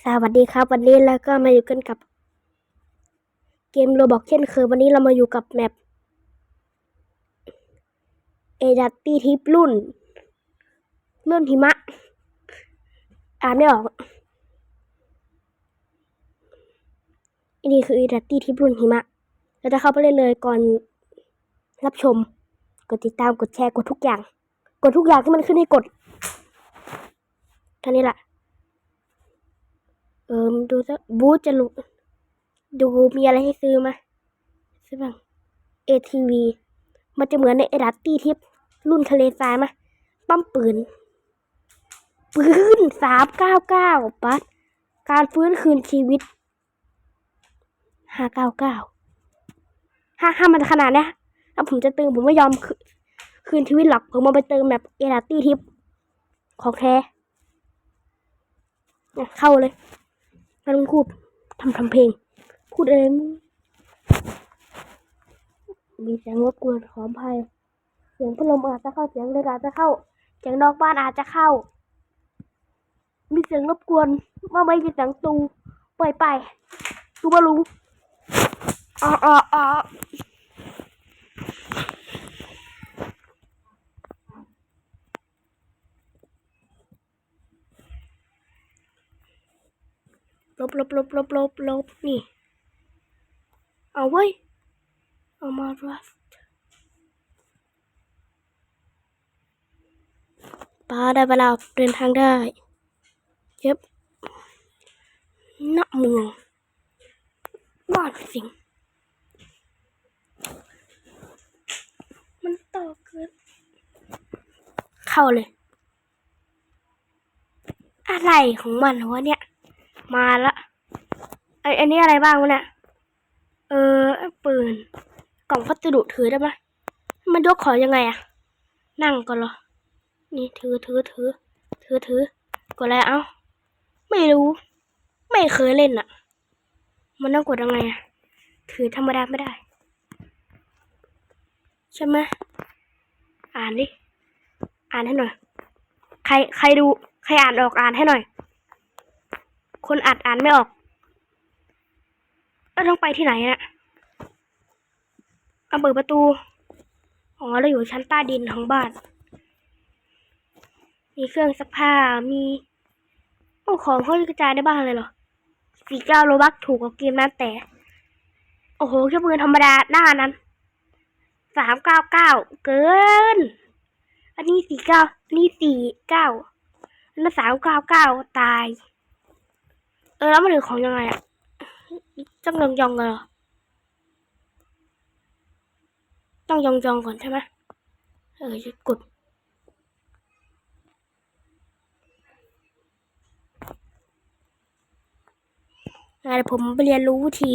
สวัสดีครับ วันนี้แล้วก็มาอยู่กันกับ เกมโรบอกเช่นเคยวันนี้เรามาอยู่กับแมปเอดัตตี้ทิปรุ่น รุ่นหิมะ อ่านไม่ออกอันนี้คือเอดัตตี้ทิปรุ่นหิมะ เราจะเข้าไปเล่นเลยก่อนรับชม กดติดตามกดแชร์กดทุกอย่าง กดทุกอย่างที่มันขึ้นให้กดท่านี้แหละ เอิมดูซะบูธจะลุดูมีอะไรให้ซื้อไหมซื้อบ้าง ATV มันจะเหมือนในเอดัตตี้ทิปรุ่นทะเลทรายไหมป้อมปืน ปืนสามเก้าเก้าปัดการฟื้นคืนชีวิตห้าเก้าเก้าห้าห้ามันขนาดเนี้ยถ้าผมจะเติมผมไม่ยอมคืนคืนชีวิตหรอกผมมาไปเติมแบบเอดัตตี้ทิปของแท้เข้าเลย ไม่ต้องพูดทำทำเพลง พูดเองมีเสียงรบกวนขออภัยเสียงพัดลมอาจจะเข้าเสียงเลยอาจจะเข้าเสียงนอกบ้านอาจจะเข้า มีเสียงรบกวนเมื่อไม่มีเสียงตูปล่อยไปตูบาลุงอ๋ออ๋อ ลบลบลบลบลบลบนี่ เอาเว้ย เอามาดัสปาได้เวลาเดินทางได้ เย็บณเมืองบ้านสิงมันต่อเกิน เข้าเลย อะไรของมันวะเนี่ย มาละไออันนี้อะไรบ้างวะเนี่ย เออปืน กล่องพัสดุถือได้ไหมมันยกของยังไงอะนั่งก่อนเหรอ นี่ถือถือถือถือถือกดอะไรเอ้า ไม่รู้ ไม่เคยเล่นอะมันต้องกดยังไงอะถือธรรมดาไม่ได้ ใช่ไหมอ่านดิ อ่านให้หน่อย ใครใครดู ใครอ่านออกอ่านให้หน่อย คนอัดอ่านไม่ออกแล้วต้องไปที่ไหนน่ะเอาเปิดประตู อ๋อ เราอยู่ชั้นใต้ดินของบ้าน มีเครื่องซักผ้า มี โอ้ของเขากระจายในบ้านเลยเหรอสี่เก้าโลบักถูกกว่าเกมนั้นแต่ โอ้โห แค่ปืนธรรมดาหน้านั้น สามเก้าเก้าเกิน อันนี้สี่เก้านนี้สี่เก้าอันนั้นสามเก้าเก้าตาย ออแล้วมันถือของยังไงอะต้องยองยองกันเหรอต้องยองยองก่อนใช่ไหมเออจะกดเดี๋ยวผมไปเรียนรู้ที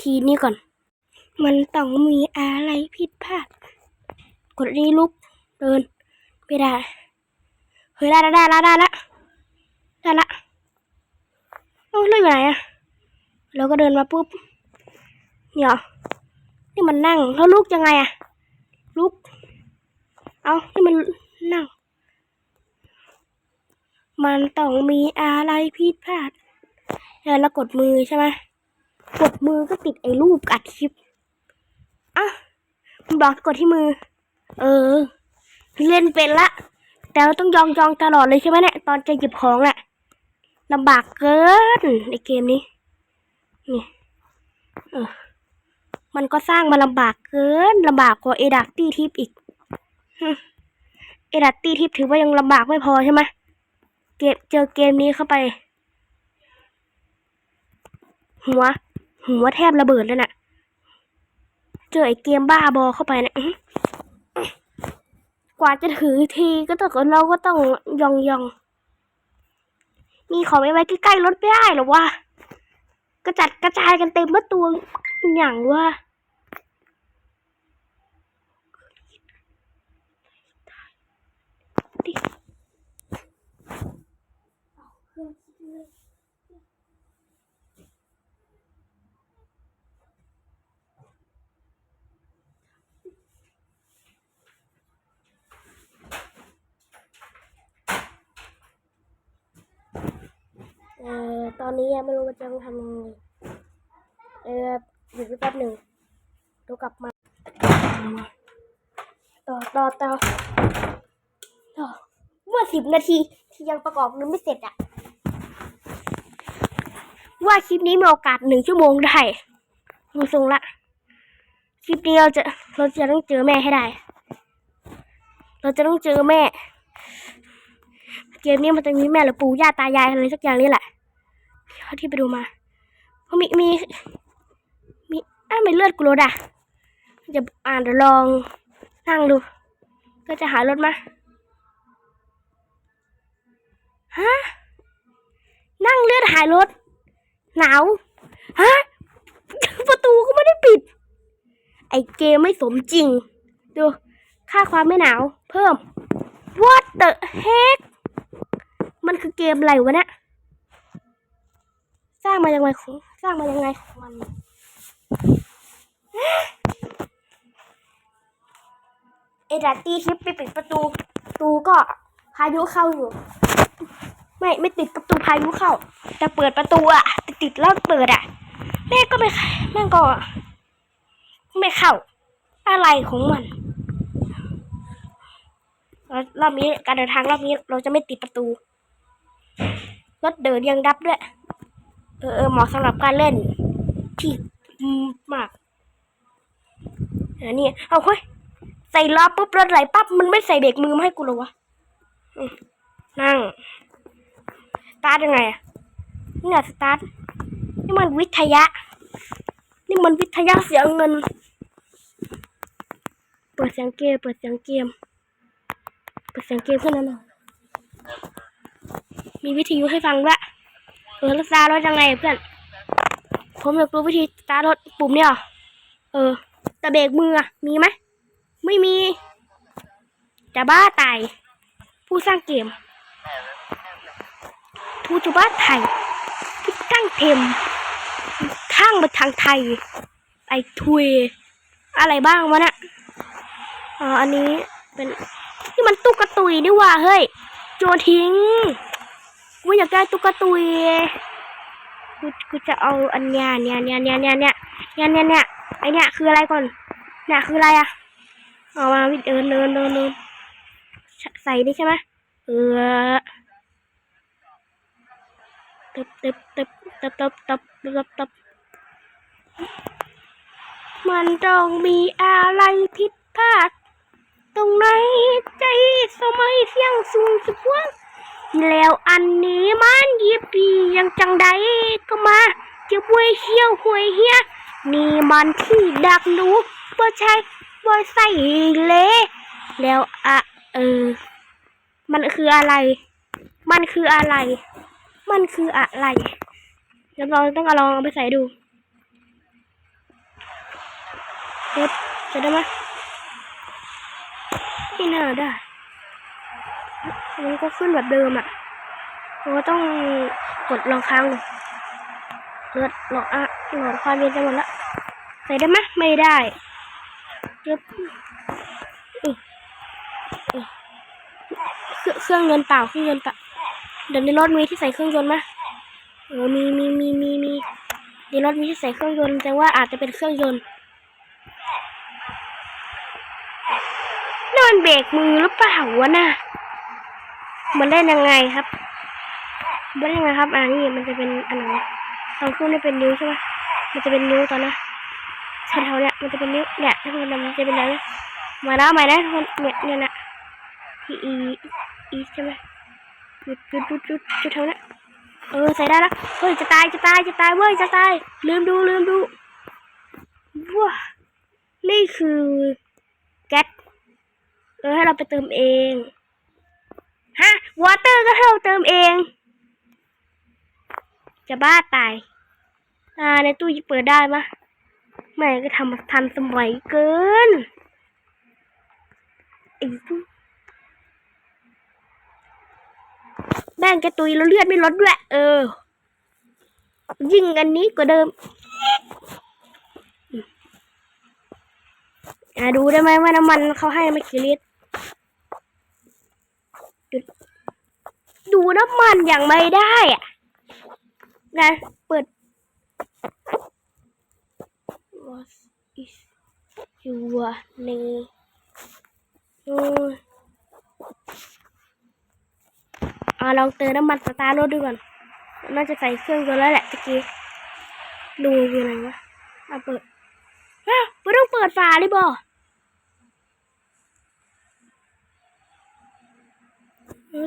ทีนี้ก่อน มันต้องมีอะไรผิดพลาด กดนี้ลุกเดิน ไม่ได้ เฮ้ยได้แล้ได้แล้ได้แล้ได้ละ อ้เลื่อยู่ไหนอะแล้วก็เดินมาปุ๊บเนี่ยนี่มันนั่งแล้วลุกยังไงอะลุก เอานี่มันนั่ง มันต้องมีอะไรผิดพลาดแล้วกดมือใช่ไหมกดมือก็ติดไอ้รูปอัดคลิปอะมันบอกกดที่มือ เออ เล่นเป็นละ แต่เราต้องยองยองตลอดเลยใช่ไหมเนี่ย ตอนจะหยิบของน่ะ ลำบากเกินในเกมนี้ นี่เออมันก็สร้างมาลำบากเกินลำบากกว่าเอดักตี้ทิปอีกเอดักตี้ทิปถือว่ายังลำบากไม่พอใช่ไหมเกมเจอเกมนี้เข้าไป หัว หัวแทบระเบิดเลยน่ะ เจอไอเกมบ้าบอเข้าไปเนะี่ยอื้อกว่าจะถือทีก็ต้องเราก็ต้องยองยอง มีของไว้ใกล้ๆรถไม่ได้หรอวะกระจัดกระจายกันเต็มเมื่อตัวอย่างว่า อ่อตอนนี้ยังไม่รู้ว่าจะต้องทำยังไงเออหยุดไว้แป๊บหนึ่งเดี๋ยวกลับมา ต่อต่อต่อต่อเมื่อสิบนาทีที่ยังประกอบยังไม่เสร็จอะว่าคลิปนี้มีโอกาสหนึ่งชั่วโมงได้ดูทรงละ คลิปนี้เราจะเราจะต้องเจอแม่ให้ได้ เราจะต้องเจอแม่ เกมนี้มันจะมีแม่หรือปู่ย่าตายายอะไรสักอย่างนี่แหละ เท่าที่ไปดูมาเพราะมีมีมีอ้าวไม่เลือดกูรถอะจะอ่านลองนั่งดู ก็จะหารถมาฮะนั่งเลือดหายรถ หนาวฮะประตูก็ไม่ได้ปิด ไอเกมไม่สมจริง ดู ค่าความไม่หนาว เพิ่ม What the heck มันคือเกมอะไรวะเนี่ย สร้างมายังไงสร้างมายังไงของมันเอดัตตีทิปไปปิดประตูประตูก็พายุเข้าอยู่ ไม่ไม่ติดประตูพายุเข้า แต่เปิดประตูอะติดติดแล้วเปิดอะแม่ก็ไม่แม่ก็ ไม่เข้า อะไรของมันรอบนี้การเดินทางรอบนี้เราจะไม่ติดประตู รถเดินยังดับด้วย ออเออเหมาะสำหรับการเล่น ที่มากอันนี้เอาเฮ้ยใส่ล้อปุ๊บรถไหลปั๊บมันไม่ใส่เบรกมือมาให้กูเหรอวะนั่งสตาร์ทยังไงอะนี่แหละสตาร์ทนี่มันวิทยะ นี่มันวิทยะเสียเงิน เปิดเสียงเกมเปิดเสียงเกมเปิดเสียงเกมเพื่อนั่นน่ะมีวิทยุให้ฟังด้วย ออแล้วสตาร์รถยังไงเพื่อน ผมอยากรู้วิธีสตาร์รถปุ่มเนี่ยเอเออแต่เบรกมือมีไหมไม่มี จะบ้าตาย ผู้สร้างเกม ผู้จะบ้าไทยผู้ตั้งเทมข้างมาทางไทย ไอทุย อะไรบ้างวะน่ะอ๋ออันนี้เป็น นี่มันตุ๊กตาตุยนี่ว่าเฮ้ย โจนทิ้ง กูอยากได้ตุ๊กตาตุยกูกูจะเอาอันเนี้ยเนี้ยเนี้ยเนี้ยเนี้ยเนี้ยเนี้ยเนี้ยเนี้ยไอเนี้ยคืออะไรก่อนเนี่ยคืออะไรอะเอามาวิดเดินเดินเดินเดินใส่นี่ใช่ไหมเออตึบตึบตึบตึบตึบตึบตึบตึบมันต้องมีอะไรผิดพลาด ตรงไหนใจสมัยเที่ยงสูงสุดว่า แล้วอันนี้มันยิบปียังจังใดก็มาจะบวยเชี่ยวหวยเฮียนี่มันที่ดักหนูบ่ใช่บ่ใส่เละแล้วอะเออ มันคืออะไร มันคืออะไร มันคืออะไรเดี๋ยวเราต้องลองเอาไปใส่ดูเด็ดจะได้ไหมไม่น่าได้ มันก็ขึ้นแบบเดิมอะเราก็ต้องกดลองค้างเลือดหลอดอะหลอดความเย็นจะหมดละใส่ได้ไหมไม่ได้เย็บเครื่องเครื่องยนเปล่าเครื่องยนต์เปล่าเดี๋ยวในรถมีที่ใส่เครื่องยนต์ไหมเออมีมีมีมีมีในรถมีที่ใส่เครื่องยนต์แต่ว่าอาจจะเป็นเครื่องยนต์นี่มันเบรกมือหรือเปล่าวะน่ะ มันได้ยังไงครับมันได้ยังไงครับอันนี้มันจะเป็นอันไหนตอนขึ้นนี่เป็นนิ้วใช่ไหมมันจะเป็นนิ้วตอนนะแถวๆเนี่ยมันจะเป็นนิ้วเนี่ยทุกคนมันจะเป็นอะไรนะมาแล้วมาแล้วทุกคนเนี่ยเนี่ยนะที่อีอีใช่ไหมจุดจุดจุดจุดจุดแถวเนี้ยเออใส่ได้แล้วเฮ้ยจะตายจะตายจะตายเว้ยจะตายลืมดูลืมดูว้านี่คือแก๊สเออให้เราไปเติมเอง ฮะวอเตอร์ก็ให้เราเติมเอง จะบ้าตาย อ่า ในตู้เปิดได้มะแม่ก็ทำทันสมัยเกินไอ้ตู้แม่งแกตุยแล้วเลือดไม่ลดด้วย เออ ยิ่งอันนี้กว่าเดิม อ่าดูได้ไหมว่าน้ำมันเขาให้มากี่ลิตร ดูน้ำมันอย่างไม่ได้อะไงเปิด What is your name อ่าลองเติมน้ำมันสตาร์รถดูก่อนน่าจะใส่เครื่องยนแล้วแหละตะกี้ดูอยู่ไหนวะอะเปิดฮะไม่ต้องเปิดฝาเลยบ่เอ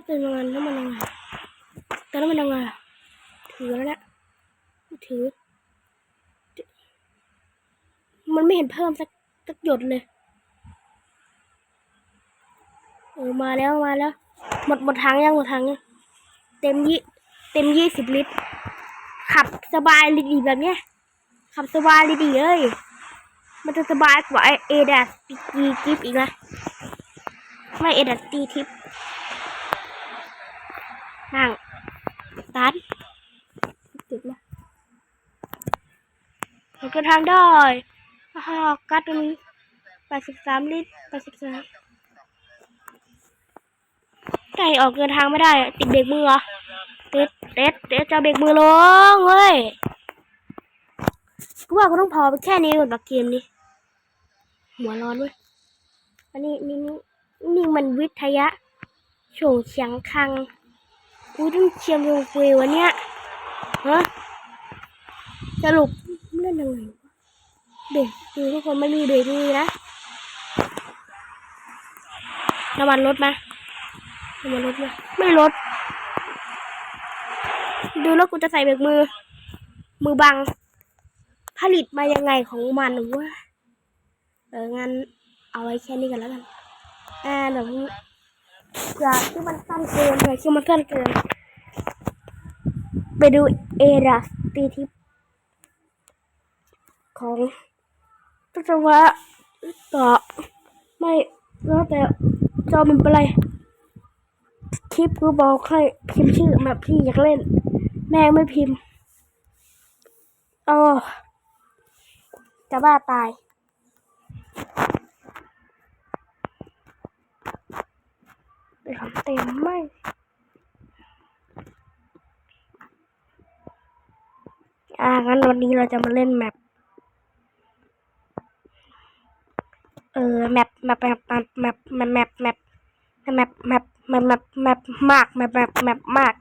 เติมน้ำมันน้ำมันยังไงเติมน้ำมันยังไงถือแล้วเนี่ยถือ มันไม่เห็นเพิ่มสักสักหยดเลยเออมาแล้วมาแล้ว หมดหมดทางยังหมดทางยังเต็มยี่เต็มยี่สิบลิตร ขับสบายดีแบบเนี้ย ขับสบายดีเลย มันจะสบายกว่าไอเดสปีกีกิฟอีกนะไม่เอเดสตีทิป นั่งตาร์ทติดนะเราก็ทางได้ฮ่ากัดตรงนี้แปดสิบสามลิตรแปดสิบสามไก่ออกเดินทางไม่ได้ ติดเบรกมือเหรอเด็ดเด็ดเด็ดจะเบรกมือลงเฮ้ยกูว่ากูต้องพอไปแค่นี้ก่อนปะเกมนี้หัวร้อนเว้ยอันนี้นี่นี่นี่มันวิทยะโฉงเฉียงคัง กูต้องเชียมลงเฟวะเนี่ยฮะสรุปเล่นยังไงเบรกคือทุกคนไม่มีเบรกมือนะน้ำมันลดไหมน้ำมันลดไหมไม่ลด ดูแล้วกูจะใส่เบรกมือ มือบัง ผลิตมายังไงของมันวะเอองั้นเอาไว้แค่นี้กันแล้วกันอ่าเดี๋ยว อยากที่มันสั้นเกินอยากที่มันสั้นเกิน ไปดูเอราสตีทิปของตุจวะต่อไม่แล้วแต่จอมันเป็นไรคลิปกูบอกให้พิมพ์ชื่อแบบพี่อยากเล่น แม่ไม่พิมพ์อ๋อจะบ้าตาย ทำ เต็มไม่อ่างั้นวันนี้เราจะมาเล่นแมป เออแมปแมปแมปแมปแมปแมปแมปแมปแมปแมปแมปแมปมากแมปแมปแมปมาก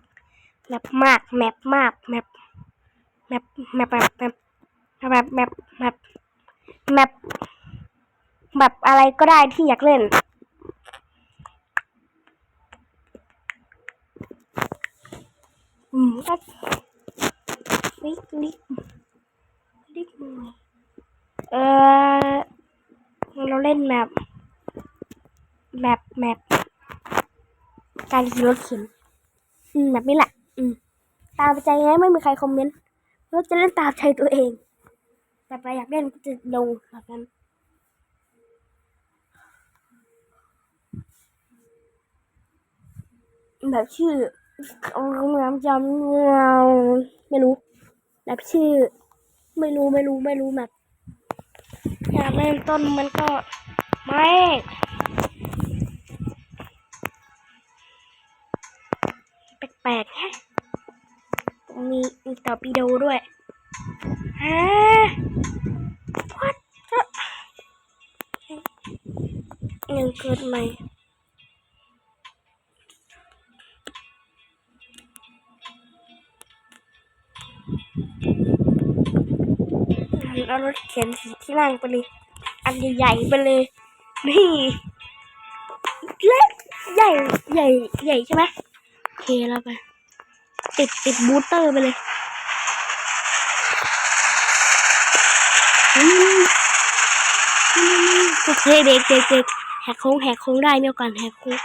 แมปมากแมปมากแมปแมปแมปแมปแมปแมปแมปแมปแมปแมปอะไรก็ได้ที่อยากเล่น อืมก็ลิกลิกลิกหน่อยเออเราเล่นแมปแมปแมปการขี่รถเข็นอืมแบบนี้แหละ อืม ตามใจไงไม่มีใครคอมเมนต์เราจะเล่นตามใจตัวเอง แต่ไปอยากเล่นก็จะลงแบบนั้นแบบชื่อ จำเงาไม่รู้แบบชื่อ ไม่รู้ไม่รู้ไม่รู้แบบอยากเล่นต้นมันก็ไม่แปลกๆแฮะมีมีต่อปีโดด้วยฮะ what the ยังเกิดใหม่ เอารถเข็นสีที่นั่งไปเลย อันใหญ่ๆไปเลย นี่เล็กใหญ่ใหญ่ใหญ่ใช่ไหมโอเคแล้วไป ติดติดบูสเตอร์ไปเลยโอเคเบรกเบรกเบรกแหกโค้งแหกโค้งได้เมีโอกาสแหกโค้ง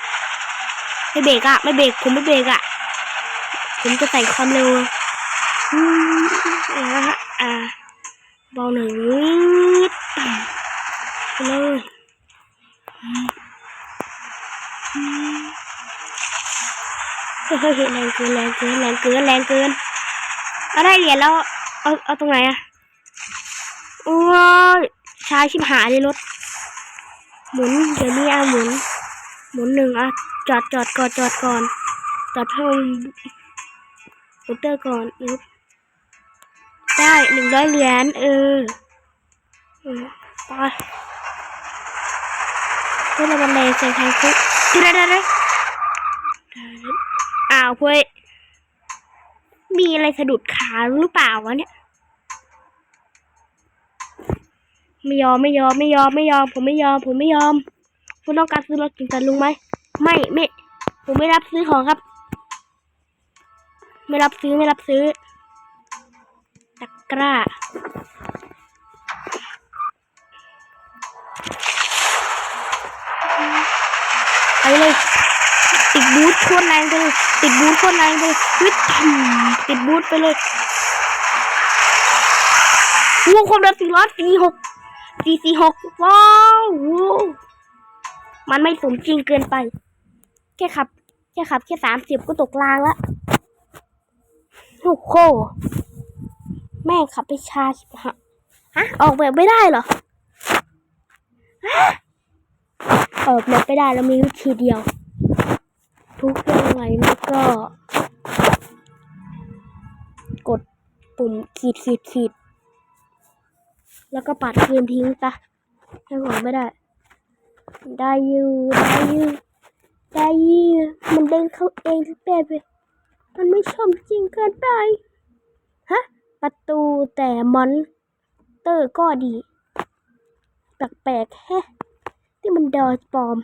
ไม่เบรกอะไม่เบรกผมไม่เบรกอะผมจะใส่ความเร็วอืมนะฮะอ่า เบาหน่อยนิดไปเลยเฮ้ยแรงเกินแรงเกินแรงเกินแรงเกินเอาได้เหรียญแล้วเอาเอาตรงไหนอะโอ้ยช้าชิบหายเลยรถ หมุนเดี๋ยวนี้อะหมุน หมุนหนึ่งอะจอดจอดก่อนจอดก่อนจอดเพิ่มมอเตอร์ก่อนอึ๊บ ได้หนึ่งร้อยเหรียญเออไปเพื่อเราบันไดใส่ทางคุกเดี๋ยวเดี๋ยวเดี๋ยอ้าวเพื่อนมีอะไรสะดุดขาหรือเปล่าวะเนี่ยไม่ยอมไม่ยอมไม่ยอมไม่ยอม ผมไม่ยอม ผมไม่ยอมคุณต้องการซื้อรถกินตันลุงไหมไม่ไม่ ผมไม่รับซื้อของครับ ไม่รับซื้อไม่รับซื้อ ตะกร้า ไปเลย ติดบูทโคตรแรงไปเลย ติดบูทโคตรแรงไปเลยฮึดทำติดบูทไปเลยวูความเร็วสี่ร้อยสี่หกสี่สี่หกว้าววู้มันไม่สมจริงเกินไป แค่ขับ แค่ขับ แค่สามสิบก็ตกรางละโอ้โห ม่งขับไปชาชิบหะฮะ ออกแบบไม่ได้เหรอฮะออกแบบไม่ได้แล้วมีวิธีเดียว ทุกยังไงมันก็ กดปุ่มขีดขีดขีด แล้วก็ปัดคืนทิ้งซะให้ผมไม่ได้ ได้อยู่ได้อยู่ได้อยู่มันเด้งเข้าเองทุกแบบเลยมันไม่ชมจริงเกินไปฮะ ประตูแต่มอนเตอร์ก็ดี แปลกๆแฮะที่มันดอปลอม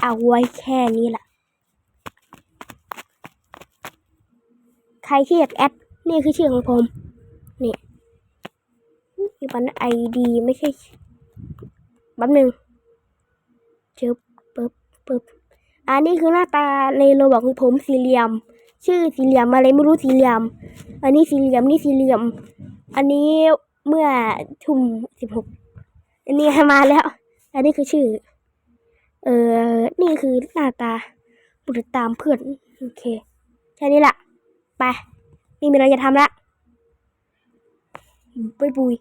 เอาไว้แค่นี้แหละใครที่อยากแอดนี่คือชื่อของผม นี่นี่มันไอดีไม่ใช่แป๊บหนึ่งเชิบ ปึ๊บอันนี้คือหน้าตาในโรบอกของผมสี่เหลี่ยม ชื่อสี่เหลี่ยมอะไรไม่รู้สี่เหลี่ยม อันนี้สี่เหลี่ยมนี่สี่เหลี่ยม อันนี้เมื่อทุ่มสิบหกอันนี้มาแล้ว อันนี้คือชื่อ เออนี่คือหน้าตาบุตรตามเพื่อนโอเคแค่นี้แหละไปนี่มีอะไรจะทำละไปบุย